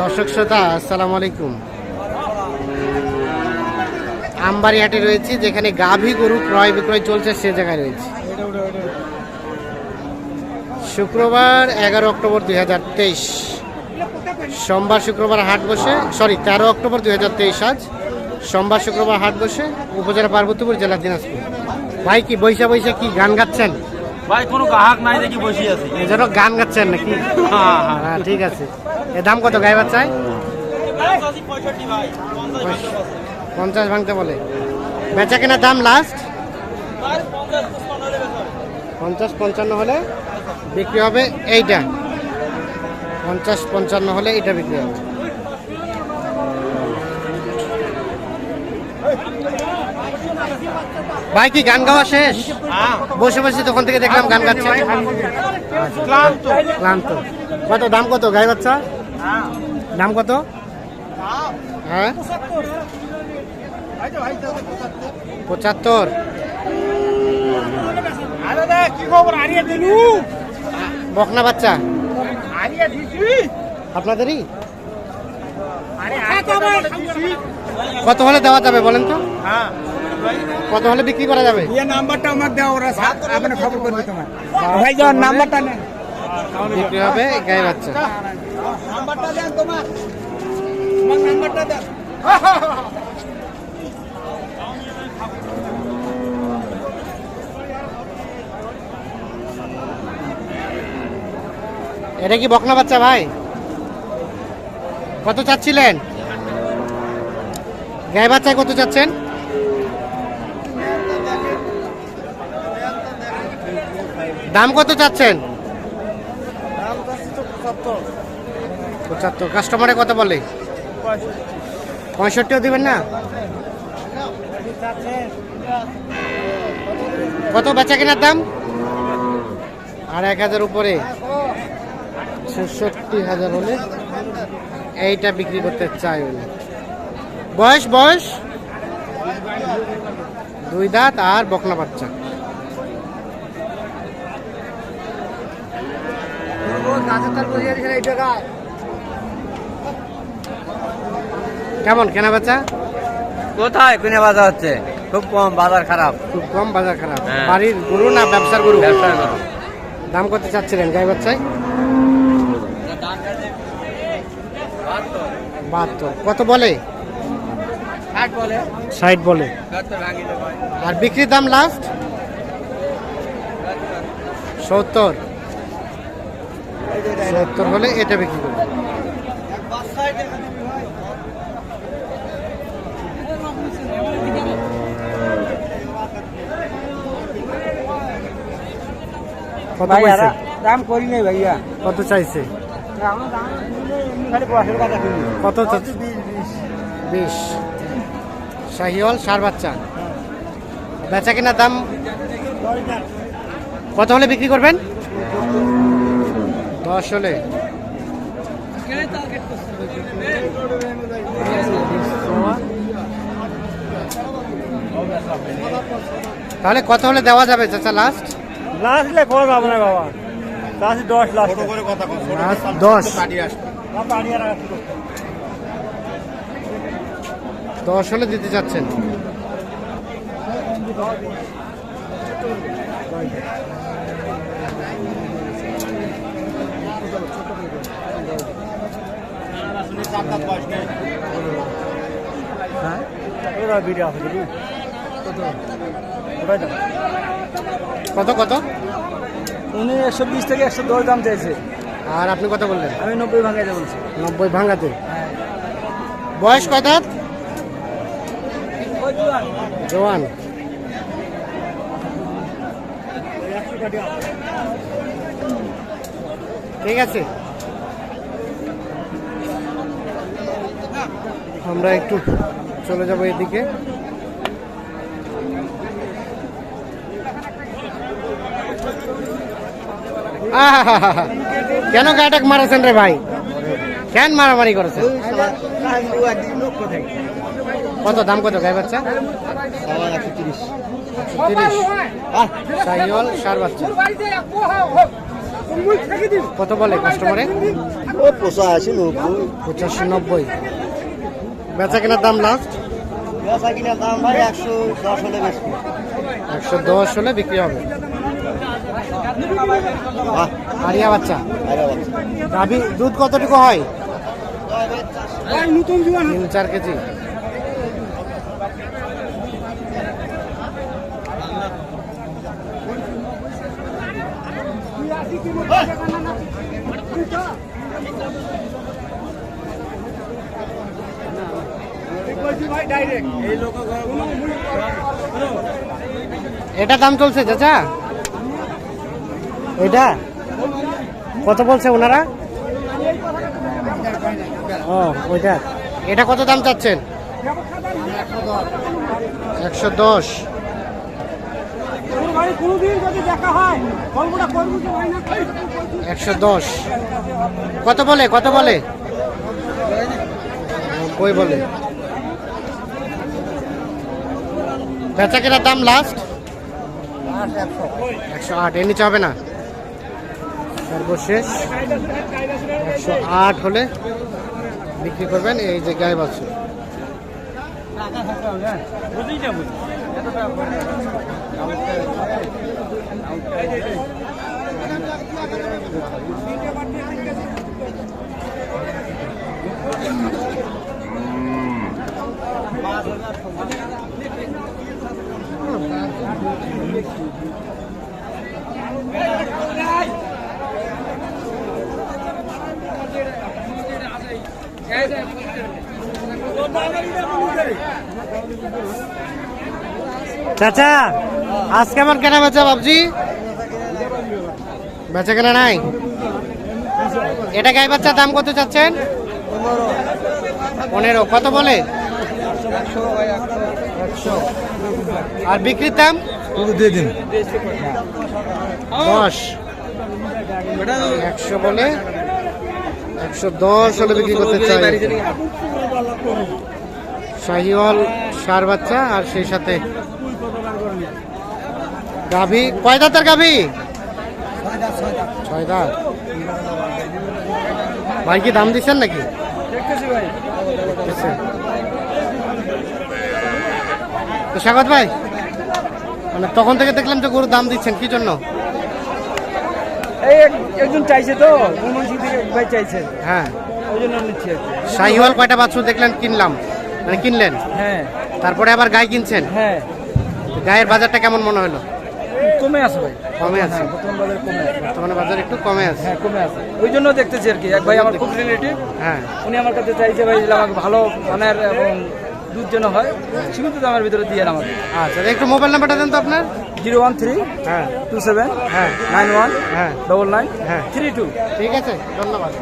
দর্শক শ্রোতা, আসসালামু আলাইকুম। আমবাড়ি হাটে রয়েছে, যেখানে গাভী গরু ক্রয় বিক্রয় চলছে, সে জায়গায় রয়েছে। শুক্রবার এগারো অক্টোবর দুই হাজার তেইশ। সোমবার শুক্রবার হাট বসে, সরি, তেরো অক্টোবর দুই হাজার তেইশ আজ। সোমবার শুক্রবার হাট বসে, উপজেলা পার্বতীপুর জেলা দিনাজপুর। ভাই, কি বৈশা বৈশা কি গান গাচ্ছেন? ভাই কোনো গ্রাহক নাই দেখি বসে আছি। এই জন্য গান গাচ্ছেন নাকি? হ্যাঁ, হ্যাঁ। হ্যাঁ ঠিক আছে। এর দাম কত গায়ে বাচ্চায়? পঞ্চাশ ভাঙতে বলে। বেচা কেনার দাম লাস্ট পঞ্চাশ পঞ্চান্ন হলে বিক্রি হবে এইটা। পঞ্চাশ পঞ্চান্ন হলে এটা বিক্রি হবে। ভাই কি গান গাওয়া শেষ? বসে বসে তখন থেকে দেখলাম গান গাচ্ছে। ক্লান্ত। ক্লান্ত। কত দাম কত গায়ে বাচ্চা? দাম কত? হ্যাঁ? পঁচাত্তর। কি খবর? আরিয়া দিলু? বকনা বাচ্চা। আপনাদেরই? আরে আরে কত হলে দেওয়া যাবে বলেন তো? হ্যাঁ। কত হলে বিক্রি করা যাবে? ये নাম্বারটা আমাকে দাও ওরা আপনি খবর করবে তোমার ভাই যাও নাম্বারটা নেন। বিক্রি হবে গায়ে বাচ্চা। নাম্বারটা দেন তোমার। তোমার নাম্বারটা দেন। এটা কি বকনা বাচ্চা ভাই? কত চাচ্ছিলেন? গায়ে বাচ্চায় কত চাচ্ছেন? দাম কত চাচ্ছেন? পঁচাত্তর। কাস্টমারে কত বলে? পঁয়ষট্টিও দিবেন না? কত বেচা কেনার দাম? আর এক হাজার উপরে। ছেষট্টি হাজার হলে এইটা বিক্রি করতে চাই উনি। বয়স বয়স? দুই দাঁত আর বকনা বাচ্চা। কেমন কেনা বেচা? কোথায় কিনে বাজার হচ্ছে? খুব কম বাজার খারাপ। খুব কম বাজার খারাপ। হ্যাঁ। বাড়ির গরু না ব্যবসার গরু? ব্যবসা করো। দাম কত চাচ্ছিলেন গাই বাচ্চায়? বাহাত্তর। কত বলে? ষাট বলে। আর বিক্রির দাম লাস্ট সত্তর। সত্তর হলে এটা বিক্রি করব। কত দাম করি নাই ভাইয়া। কত চাইছে? কত বিশ। শাহিওয়াল সার বাচ্চা। বেচা কিনা দাম কত হলে বিক্রি করবেন? দশ হলে। তাহলে কত হলে দেওয়া যাবে চাচা লাস্ট লাস্ট লে কত যাবে না বাবা। লাস্ট দশ লাস্ট দশ। দশ হলে দিতে চাচ্ছেন? ভিডিও আছে দেখি কত? কত উনি একশো বিশ থেকে একশো দশ দাম চাইছে। আর আপনি কত বললেন? আমি নব্বই ভাঙাইতে বলছি। নব্বই ভাঙাতে? বয়স কত? জোয়ান। ঠিক আছে। আমরা একটু চলে যাব এদিকে। কেন গাটাক মারাছেন রে ভাই? কেন মারামারি করেছেন? কত দাম কত গায়ে বাচ্চা? তিরিশ। সার বাচ্চা। কত বলে কাস্টমারে ও পোষা নব্বই। পঁচাশি নব্বই। বেচা কেনার দাম লাস্ট বেচা কিনার দাম ভাই একশো দশ হলে বেশি। একশো দশ হলে বিক্রি হবে। বাহ আরিয়া বাচ্চা। গাভী দুধ কতটুকু হয়? তিন চার কেজি। এটা দাম চলছে, চাচা? এটা? কত বলছে ওনারা? ও, ওইটা। এটা কত দাম চাচ্ছেন? একশো দশ। একশো দশ। কত বলে? কত বলে? কই বলে। বেচা কেনার দাম লাস্ট একশো আট, এর নিচে হবে না? সর্বশেষ একশো আট হলে বিক্রি করবেন এই যে গায়ে বাছুর। চাচা আজ কেমন কেনা বেচা বাবজি বেচা কেনা নাই? এটা গাই বাচ্চার দাম কত চাচ্ছেন? পনেরো। কত বলে? আর বিক্রির দাম? দিয়ে দিন। দশ। একশো বলে? একশো দশ হলে বিক্রি করতে চাই। শাহিওয়াল সার বাচ্চা আর সেই সাথে গাভী। কয় দাঁতের গাভী? ছয় দাঁত। ভাই কি দাম দিচ্ছেন নাকি। তো স্বাগত ভাই। মানে তখন থেকে দেখলাম যে গরুর দাম দিচ্ছেন কি জন্য? এই এক- একজন চাইছে তো চাইছে। হ্যাঁ। ওই জন্য নিচ্ছি শাহিওয়াল কয়টা বাছুর দেখলেন কিনলাম? মানে কিনলেন? হ্যাঁ। তারপরে আবার গাই কিনছেন? হ্যাঁ। গায়ের বাজারটা কেমন মনে হলো? কমে আছে ভাই। কমে আছে? হ্যাঁ বর্তমান বাজারে কমে আছে। বর্তমানে বাজার একটু কমে আছে। হ্যাঁ কমে আছে। ওই জন্য দেখতেছি আর কি। এক ভাই আমার খুব রিলেটিভ হ্যাঁ। উনি আমার কাছে চাইছে ভাই আমাকে ভালো মানের এবং দুধ যেন হয় সীমিত দামের ভিতরে দিয়ে আমাকে। আচ্ছা একটু মোবাইল নাম্বারটা দেন তো আপনার। জিরো ওয়ান থ্রি হ্যাঁ। টু সেভেন হ্যাঁ। নাইন ওয়ান হ্যাঁ। ডবল নাইন হ্যাঁ। Three two. ঠিক আছে ধন্যবাদ।